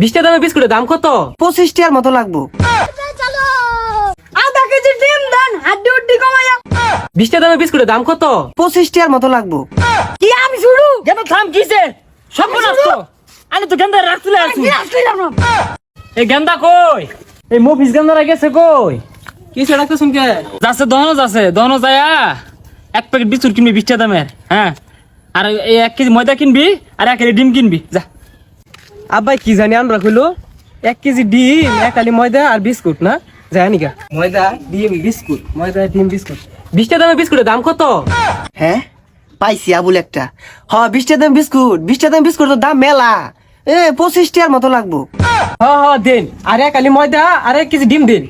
বিশটা দামের বিস্কুটের দাম কত? পঁচিশ টাকার মতো লাগবো। আধা কেজি ডিম দেন হাড্ডি উড্ডি কমাইয়া। বিশটা দামের বিস্কুটের দাম কত? পঁচিশ টাকার মতো লাগবো। কি আমি শুরু? কেন থাম কিসে? সব নষ্ট আমি তো গেন্দা রাখছিলে আছি। এই গেন্দা কই? এই মফিস গেন্দারা গেছে কই? কিসে রাখতে শুনকে? যাচ্ছে দহনজ আছে দহনজ আয়া এক প্যাকেট বিস্কুট কিনবি বিশটা দামের হ্যাঁ। আর এই এক কেজি ময়দা কিনবি আর এক কেজি ডিম কিনবি। যা। আব্বাই কি জানি আমরা কইলো এক কেজি ডিম এক আলি ময়দা আর বিস্কুট না? জানি গা ময়দা ডিম বিস্কুট। ময়দা ডিম বিস্কুট। বিশটা দামের বিস্কুটের দাম কত? হ্যাঁ? পাইছি আবুল একটা। হ বিশ টাকা দাম বিস্কুট। বিশ টাকা দাম বিস্কুট দাম মেলা। এ পঁচিশ টাকার মতো লাগবো। হ হ দিন। আর এক আলি ময়দা আর এক কেজি ডিম দিন।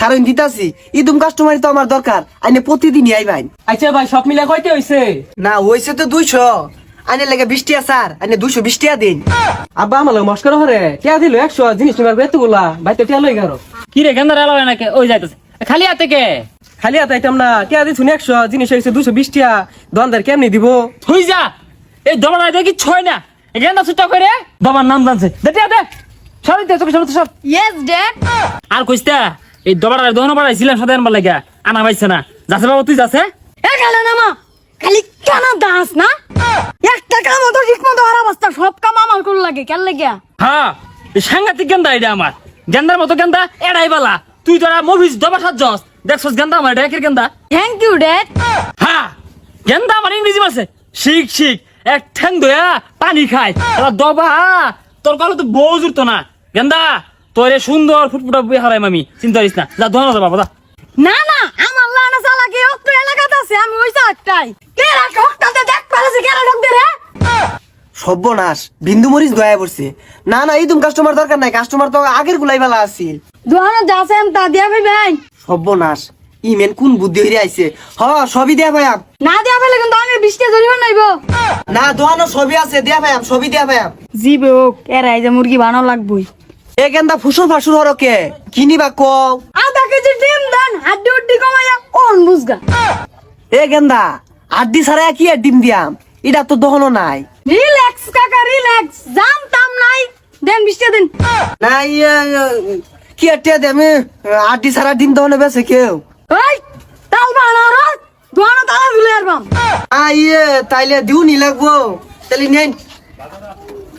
কারণ দিতাছি ইদুম কাস্টমারই তো আমার দরকার। আইনে প্রতিদিনই আইবাই আচ্ছা ভাই সব মিলে কয়তে হইছে? না হইছে তো দুইশো। আইনে লাগে বিশ টাকা স্যার আইনে দুইশো বিশ দিন। আব্বা আমার মস্কর হরে। টিয়া দিল একশো জিনিস নিবার এতগুলা ভাই তো টিয়া লই গেল কি রে নাকি ওই যাইতেছে। খালি হাতে কে? খালি আতা আইতাম না। টিয়া দিছুন একশো জিনিস হয়েছে দুশো বিশ টিয়া। দোকানদার কেমনি দিব? তুই যা। এই দমন দেখি ছয় না? এই গেন্দা ছুটা করে দমার নাম জানছে। দে দে। দে সব দে তোকে সব সব ইয়েস ড্যাড আর কইস্তা এই দবার বাড়াইছিলাম আনা পাইছে না। যাচ্ছে বাবা তুই যাচ্ছে? এ গেল না মা খালি কেন দাস না একটা কাম তো ঠিক মতো আর অবস্থা সব কাম আমার কোন লাগে কেন লাগে? হ্যাঁ সাংঘাতিক গেন্দা এটা আমার। গেন্দার মতো গেন্দা এড়াই বালা। তুই তোরা মুভিস দবার সাজস। দেখছস গেন্দা আমার ডেকের গেন্দা? থ্যাংক ইউ ড্যাড হ্যাঁ গেন্দা আমার ইংরেজি মাসে শিখ শিখ এক ঠ্যাং দয়া পানি খায়। দবা তোর কলে তো বউ জুড়তো না। গেন্দা তোর এ সুন্দর ফুটফুটা বই হারাই মামি। চিন্তা করিস না। যা দোহানো যা বাবা না না আমার লানা চালাকি অত এলাকাতে আছে আমি ওই একটাই কেরা ঠকটাতে দেখ পারছি কেরা সর্বনাশ বিন্দু মরিচ দয়া পড়ছে। না না ইদুম কাস্টমার দরকার নাই কাস্টমার তো আগের গুলাই বেলা আছিল। দোহানো যাছেন তা দিয়া ভাই সর্বনাশ ইমেন কোন বুদ্ধি হইরে আইছে? হ সবই দিয়া ভাইয়াম না দিয়া ফেলে কিন্তু আমি জরিমানা নাইব না সবই আছে দিয়া ভাইয়াম সবই দিয়া ভাইয়াম জি হোক এরাই যে মুরগি লাগবই। এ গেন্দা ফুসুর ফাসুর হরো কে? কিনিবা কও। আধা কেজি ডিম দেন হাড্ডি উড্ডি কমাইয়া কোন বুঝগা। এ গেন্দা আড্ডি ছাড়া কি আর ডিম দিয়াম? এটা তো দহনো নাই। রিল্যাক্স কাকা রিল্যাক্স জানতাম নাই। দেন বিশটা দিন। না ইয়ে কি আর দে আমি আড্ডি ছাড়া ডিম দহনে বেছে কেউ। ওই তাল বানার দোয়ানো তালা ধুলে আরবাম আ ইয়ে তাইলে দিউ নি লাগবো। তাইলে নেন।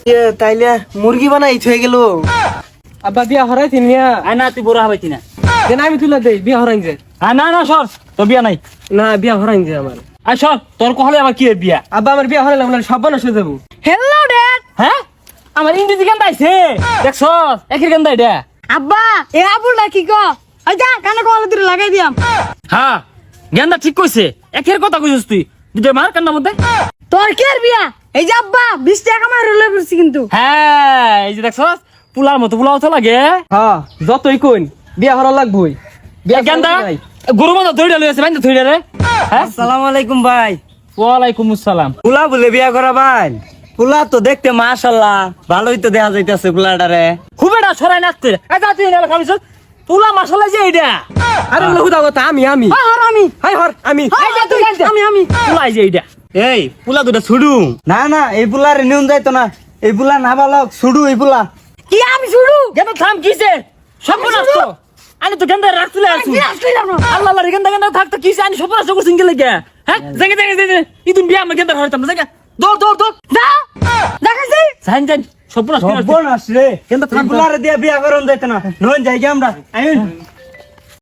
ইয়ে তাইলে মুরগি বানাই থয়ে গেল। আব্বা বিয়া হরাই তিন মিয়া। আয় না তুই বড় হবাইতি না দেন আমি তুলে দেই বিয়া হরাইন যে। হ্যাঁ না না সর তোর বিয়া নাই। না বিয়া হরাইন যে আমার। আয় সর তোর কহলে আবার কি এর বিয়া? আব্বা আমার বিয়া হরাইলাম না সব বানাস হয়ে যাব। হ্যালো ড্যাড হ্যাঁ? আমার ইংরেজি গান আইছে। দেখছ একের গান এটা আব্বা এ আপুলটা কি ক? ওই যা কানে কল দিলে লাগাই দিয়াম। হ্যাঁ গেন্দা ঠিক কইছে। একের কথা কইছিস তুই। দুটো মার কান্নার মধ্যে। তোর কি আর বিয়া? এই যে আব্বা বিশ টাকা আমার রুলে পড়ছি কিন্তু। হ্যাঁ এই যে দেখছ পুলার মতো পুলাও তো লাগে। হ্যাঁ যতই কইন বিয়া হরা লাগবই। বিয়া গেন্দা গরু মতো ধরে ডালে আছে বাইন্দা ধরে রে। আসসালামু আলাইকুম ভাই। ওয়ালাইকুম আসসালাম। পুলা বলে বিয়া করা ভাই। পুলা তো দেখতে মাশাল্লাহ ভালোই তো দেখা যাইতেছে পুলাটারে খুব এটা সরাই নাচতে তুই। খাবিস পুলা মশলা যে এইটা আরে লহুদা কথা আমি আমি। হ্যাঁ আমি। হাই হর আমি। আমি আমি। পুলাই যে এইটা এই পুলা দুটা ছুডু। না না এই পুলারে নিউন যাইতো না। এই পুলা না ভালো ছুডু এই পুলা কি আমি শুরু গেন্দা থাম কিসে? সব নষ্ট। আমি তো গেন্দা রাখছিলে আছি। আল্লাহ আল্লাহ গেন্দা গেন্দা থাকতো কি আমি সব নষ্ট করছিস গেলে গে হ্যাঁ? জেগে জেগে জাগে ইদুন বিয়া আমার গেন্দা হইতাম না জায়গা দৌড় দৌড় দৌড়। যা! দেখাইছি। জান জান সব নষ্ট সর্বনাশ রে। কিন্তু পুলারে দিয়ে বিয়া করন দেখতে না। নন যাই আমরা। আইন।